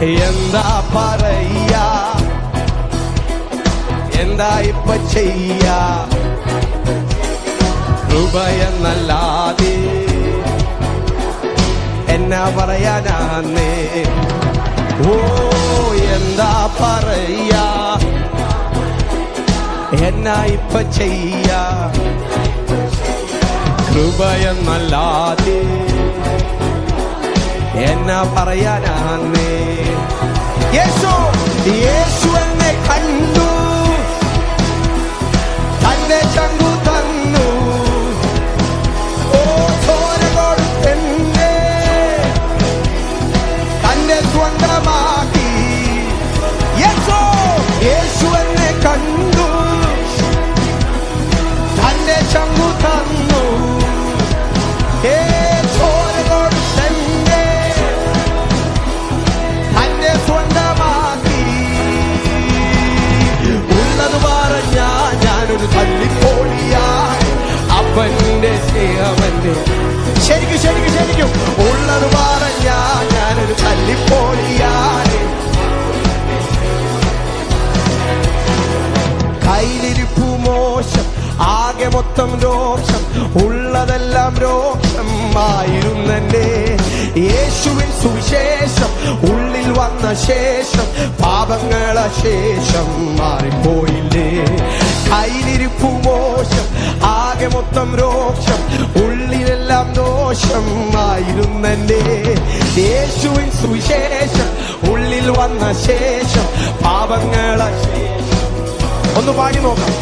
എന്താ പറയ? എന്താ ഇപ്പൊ ചെയ്യ? രൂപയെന്നല്ലാതെ എന്നാ പറയാനാന്നേ? ഓ എന്താ പറയ? എന്നാ ഇപ്പൊ ചെയ്യ? കൃപയെന്നല്ലാതെ എന്നാ പറയാനാന്നേ? യേശു യേശു എന്നെ കണ്ടു. തന്റെ ചങ്കു തന്നു. ഓ ചോര കൊടുത്തെന്നെ തന്നെ സ്വന്തമാക്കി. യേശു അവന്റെ സ്നേഹവന്റെ ശരിക്കും ശരിക്കും ശരിക്കും. ഉള്ളത് പറഞ്ഞ ഞാനൊരു തല്ലിപ്പോളിയാണ്. കയ്യിലിരിപ്പു മോശം ആകെ മൊത്തം രോഷം ഉള്ളതെല്ലാം രോഷമായിരുന്നെ യേശുവിൻ സുവിശേഷം ഉള്ളിൽ വന്ന ശേഷം പാപങ്ങള ശേഷം മാറിപ്പോയില്ലേ. കയ്യിലിരിപ്പു മോശം ആകെ മൊത്തം രോക്ഷം ഉള്ളിലെല്ലാം ദോഷമായിരുന്നെ യേശുവിൻ സുവിശേഷം ഉള്ളിൽ വന്ന ശേഷം പാപങ്ങളെ ഒന്ന് പാടി നോക്കാം.